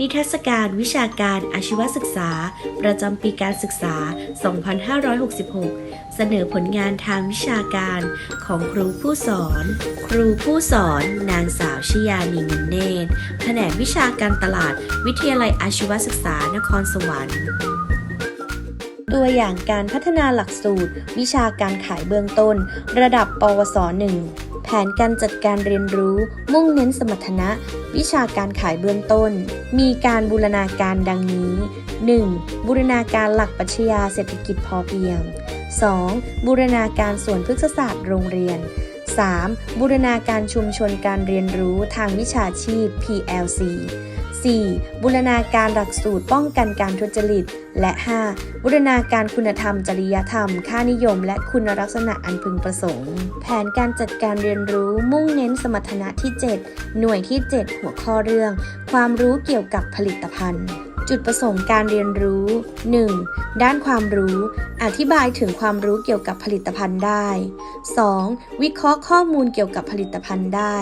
นิทรรศการวิชาการอาชีวศึกษา ประจำปีการศึกษา 2566 เสนอผลงานทางวิชาการของครูผู้สอน ครูผู้สอน นางสาวชยานีมินเนตรแผนกวิชาการตลาด วิทยาลัยอาชีวศึกษานครสวรรค์ตัวอย่างการพัฒนาหลักสูตร วิชาการขายเบื้องต้น ระดับ ปวส 1 แผนการจัดการเรียนรู้ มุ่งเน้นสมรรถนะ วิชาการขายเบื้องต้น มีการบูรณาการดังนี้ 1. บูรณาการหลักปัชญาเศรษฐกิจพอเพียง 2. บูรณาการส่วนพฤกษศาสตร์โรงเรียน 3. บูรณาการชุมชนการเรียนรู้ทางวิชาชีพ PLC 4. บูรณาการหลักสูตรป้องกันการทุจริต และ 5. บูรณาการคุณธรรม จริยธรรม ค่านิยม และคุณลักษณะอันพึงประสงค์ แผนการจัดการเรียนรู้มุ่งเน้นสมรรถนะที่ 7 หน่วยที่ 7 หัวข้อเรื่อง ความรู้เกี่ยวกับผลิตภัณฑ์ จุดประสงค์การเรียนรู้ 1. ด้านความรู้ อธิบายถึงความรู้เกี่ยวกับผลิตภัณฑ์ได้ 2. วิเคราะห์ข้อมูลเกี่ยวกับผลิตภัณฑ์ได้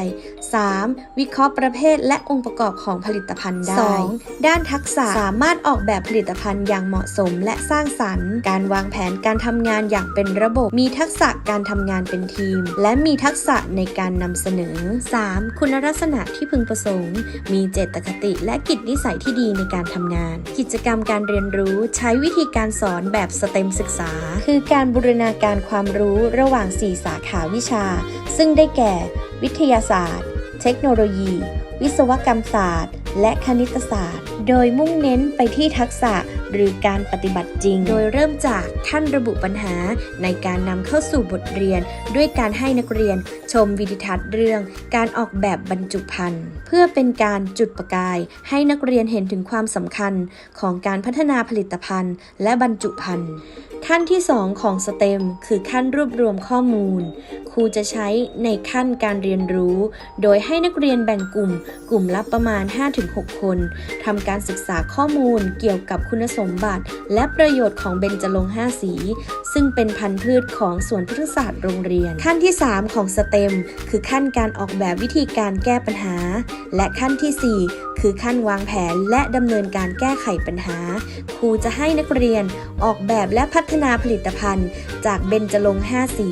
3. วิเคราะห์ประเภทและองค์ประกอบของผลิตภัณฑ์ได้ 2. ด้านทักษะสามารถออกแบบผลิตภัณฑ์อย่างเหมาะสมและสร้างสรรค์ การวางแผนการทำงานอย่างเป็นระบบ มีทักษะการทำงานเป็นทีม และมีทักษะในการนำเสนอ 3. คุณลักษณะที่พึงประสงค์ มีเจตคติและกิจนิสัยที่ดีในการทำงานกิจกรรมการเรียนรู้ใช้วิธีการสอนแบบสเต็มศึกษา คือการบูรณาการความรู้ระหว่าง 4 สาขาวิชา ซึ่งได้แก่ วิทยาศาสตร์ เทคโนโลยี วิศวกรรมศาสตร์ และคณิตศาสตร์ โดยมุ่งเน้นไปที่ทักษะ หรือการปฏิบัติจริง โดยเริ่มจากท่านระบุปัญหาในการนำเข้าสู่บทเรียน ด้วยการให้นักเรียน ชมวิดีทัศน์เรื่อง การออกแบบบรรจุภัณฑ์ เพื่อเป็นการจุดประกาย ให้นักเรียนเห็นถึงความสำคัญของการพัฒนาผลิตภัณฑ์ และบรรจุภัณฑ์ขั้นที่ 2 ของสเต็มคือขั้นรวบรวมข้อมูล ครูจะใช้ในขั้นการเรียนรู้ โดยให้นักเรียนแบ่งกลุ่ม กลุ่มละประมาณ 5-6 คนทำการศึกษาข้อมูลเกี่ยวกับคุณสมบัติ และประโยชน์ของเบญจรงค์5สี ซึ่งเป็นพันธุ์พืชของสวนพฤกษศาสตร์โรงเรียน ขั้นที่ 3 ของสเต็ม คือขั้นการออกแบบวิธีการแก้ปัญหา และขั้นทีสี่ 4 คือขั้นวางแผนและดำเนินการแก้ไขปัญหา ครูจะให้นักเรียนออกแบบและพัฒนาผลิตภัณฑ์ จากเบญจรงค์5สี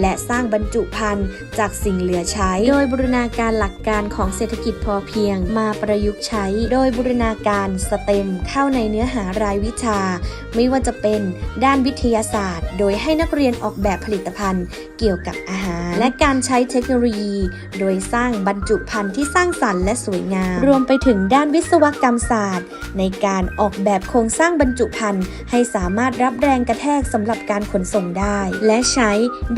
และสร้างบรรจุภัณฑ์จากสิ่งเหลือใช้ โดยบูรณาการหลักการของเศรษฐกิจพอเพียง มาประยุกต์ใช้ โดยบูรณาการสเต็มเข้าในเนื้อหารายวิชา ไม่ว่าจะเป็นด้านวิทยาศาสตร์ โดยให้นักเรียนออกแบบผลิตภัณฑ์ เกี่ยวกับอาหาร และการใช้เทคโนโลยี โดยสร้างบรรจุภัณฑ์ที่สร้างสรรค์และสวยงาม รวมไปถึงด้านวิศวกรรมศาสตร์ ในการออกแบบโครงสร้างบรรจุภัณฑ์ ให้สามารถรับแรงกระแทกสำหรับการขนส่งได้ และใช้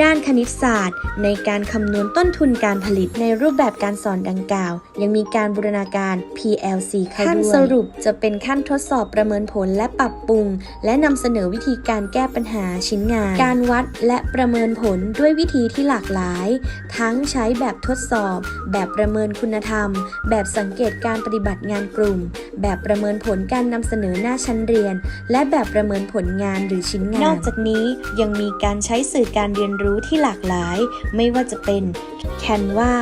ด้านคณิตศาสตร์ ในการคำนวณต้นทุนการผลิตในรูปแบบการสอนดังกล่าว ยังมีการบูรณาการ PLC เข้าด้วยขั้นสรุปจะเป็นขั้นทดสอบประเมินผลและปรับปรุง และนำเสนอวิธีการแก้ปัญหาชิ้นงาน การวัดและประเมินผลด้วยวิธีที่หลากหลาย ทั้งใช้แบบทดสอบ แบบประเมินคุณธรรม แบบสังเกตการปฏิบัติงานกลุ่ม แบบประเมินผลการนำเสนอหน้าชั้นเรียน และแบบประเมินผลงานหรือชิ้นงาน นอกจากนี้ยังมีการใช้สื่อการเรียนรู้ที่หลากหลาย ไม่ว่าจะเป็น Canva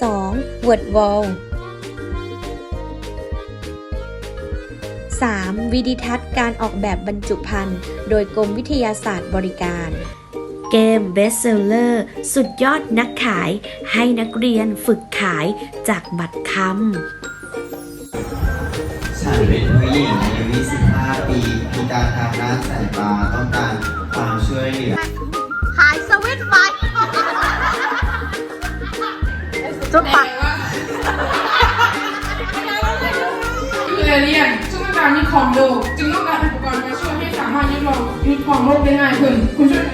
2. WordWall 3. วิดิทัศน์การออกแบบบรรจุภัณฑ์ โดยกรมวิทยาศาสตร์บริการ เกม Bestseller สุดยอดนักขาย ให้นักเรียนฝึกขายจากบัตรคำฉันเป็นผู้หญิงอายุ25 ปีพิการทางด้านสายตาต้องการความช่วยเหลือ ขายสวิตช์ไฟจุดปัก เรียน เรียนซึ่งต้องการมีคอมโดจึงต้องการอุปกรณ์มาช่วยให้สามารถยึดลองยึดของโลกได้ง่ายขึ้นคุณช่วย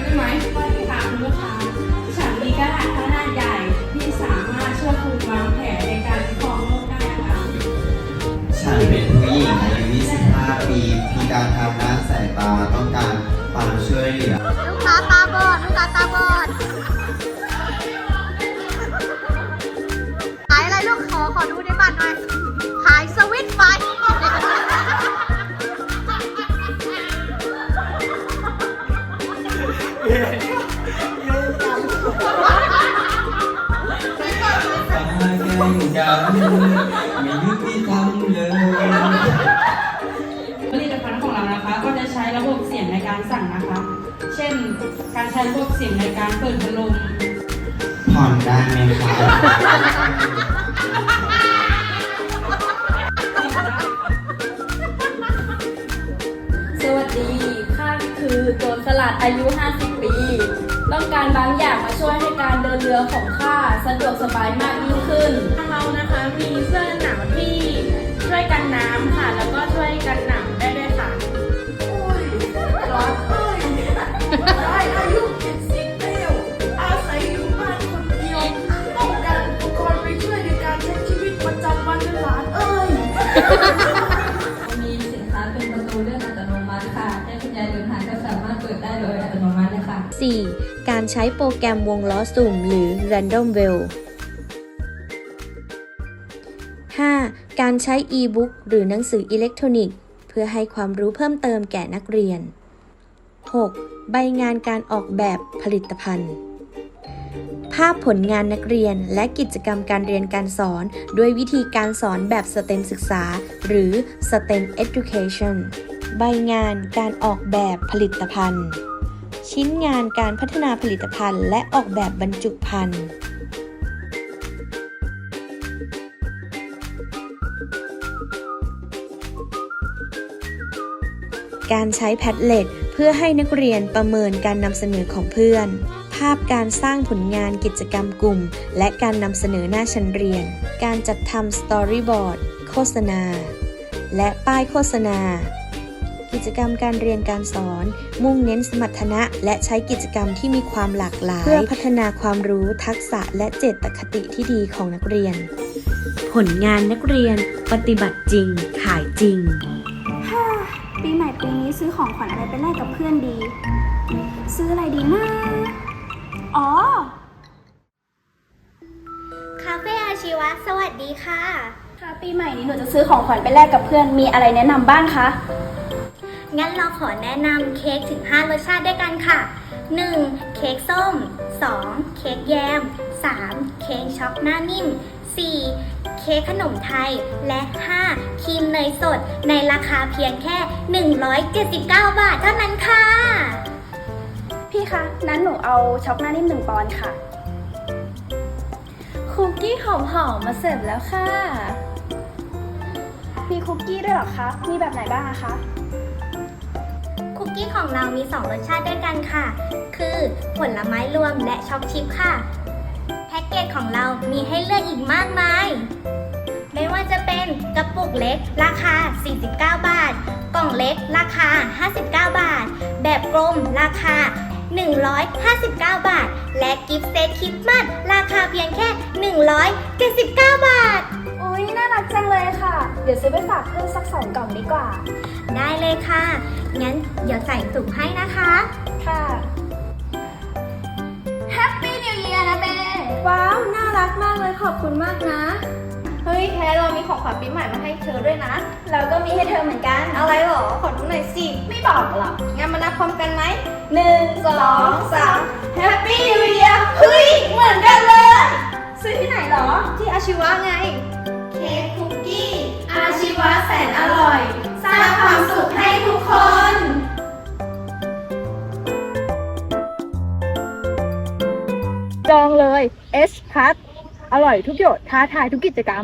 ไม่ดังไม่ยุติธรรมเลยผลิตภัณฑ์ของเรานะคะ ก็จะใช้ระบบเสียงในการสั่งนะคะ เช่น การใช้ระบบเสียงในการเปิดพัดลมผ่อนได้ไหมคะ โจรสลัดอายุ 50 ปี ต้องการบางอย่างมาช่วยให้การเดินเรือของข้าสะดวกสบายมากยิ่งขึ้น เรานะคะมีเสื้อหนาวที่ช่วยกันน้ำค่ะ แล้วก็ช่วยกันหนาวได้ด้วยค่ะ ร้อนเอ้ยได้อายุเจ็ดสิบแล้วอาศัยอยู่บ้านคนเดียวต้องการอุปกรณ์ไปช่วยในการใช้ชีวิตประจำวันเป็นหลานเอ้ย โดยอัตโนมัติเลยค่ะ 4. การใช้โปรแกรมวงล้อสุ่มหรือ Random Well 5. การใช้ e-book หรือหนังสืออิเล็กทรอนิกส์เพื่อให้ความรู้เพิ่มเติมแก่นักเรียน 6. ใบงานการออกแบบผลิตภัณฑ์ ภาพผลงานนักเรียนและกิจกรรมการเรียนการสอนด้วยวิธีการสอนแบบ STEM ศึกษา หรือ STEM Education ใบงานการออกแบบผลิตภัณฑ์ ชิ้นงานการพัฒนาผลิตภัณฑ์ และออกแบบบรรจุภัณฑ์การใช้แพดเล็ตเพื่อให้นักเรียนประเมินการนำเสนอของเพื่อน ภาพการสร้างผลงานกิจกรรมกลุ่ม และการนำเสนอหน้าชั้นเรียน การจัดทำสตอรี่บอร์ด โฆษณา และป้ายโฆษณา กิจกรรมการเรียนการสอน มุ่งเน้นสมรรถนะ และใช้กิจกรรมที่มีความหลากหลาย เพื่อพัฒนาความรู้ทักษะและเจตคติที่ดีของนักเรียน ผลงานนักเรียน ปฏิบัติจริง ขายจริงปีใหม่ปีนี้ซื้อของขวัญอะไรไปแลกกับเพื่อนดี ซื้ออะไรดีนะอ๋อคาเฟ่อาชีวะ สวัสดีค่ะ ค่ะปีใหม่นี้หนูจะซื้อของขวัญไปแลกกับเพื่อนมีอะไรแนะนำบ้างคะ งั้นเราขอแนะนำเค้กถึง 5 รสชาติด้วยกันค่ะ 1. เค้กส้ม 2. เค้กแยม 3. เค้กช็อกหน้านิ่ม 4. เค้กขนมไทย และ 5. ครีมเนยสด ในราคาเพียงแค่ 179 บาทเท่านั้นค่ะ พี่คะ นั้นหนูเอาช็อกหน้านิ่มหนึ่งปอนด์ค่ะ คุกกี้หอมๆมาเสิร์ฟแล้วค่ะ มีคุกกี้ด้วยเหรอคะ มีแบบไหนบ้างอะคะคุ กี้ของเรามี 2 รสชาติด้วยกันค่ะ คือผลไม้รวมและช็อกชิพค่ะ แพ็กเกจของเรามีให้เลือกอีกมากมาย ไม่ว่าจะเป็นกระปุกเล็กราคา 49 บาท กล่องเล็กราคา 59 บาท แบบกลมราคา 159 บาท และกิฟต์เซตคริสต์มาสราคาเพียงแค่ 179 บาท อุ๊ยน่ารักจังเลยค่ะ เดี๋ยวซื้อไปฝากเพื่อนสักสองกล่องดีกว่า ได้เลยค่ะ งั้นเดี๋ยวใส่ถุงให้นะคะ ค่ะ Happy New Year นะเบว้าว น่ารักมากเลยขอบคุณมากนะ เฮ้ยแท้เรามีของขวัญปีใหม่มาให้เธอด้วยนะ เราก็มีให้เธอเหมือนกัน อะไรหรอ ขอดูหน่อยสิ ไม่บอกหรอกงั้นมานับพร้อมกันไหมหนึ่งสองสาม Happy New Year เฮ้ย เหมือนกันเลย ซื้อที่ไหนหรอ ที่อาชีวะไง คัด อร่อยทุกหยดท้าทายทุกกิจกรรม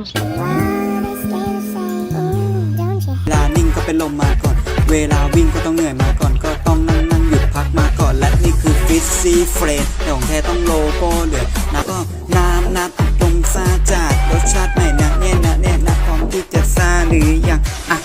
เวลานิ่งก็เป็นลมมาก่อน เวลาวิ่งก็ต้องเหนื่อยมาก่อน ก็ต้องนั่งนั่งหยุดพักมาก่อน และนี่คือฟิตซี่เฟรดแต่ของแท้ต้องโลโก้เหลือนะก็น้ำน้ำตรงซาจาดรสชาติไหนนะเนี่ยนะเนี่ยนะพร้อมที่จะซาหรือยังอะ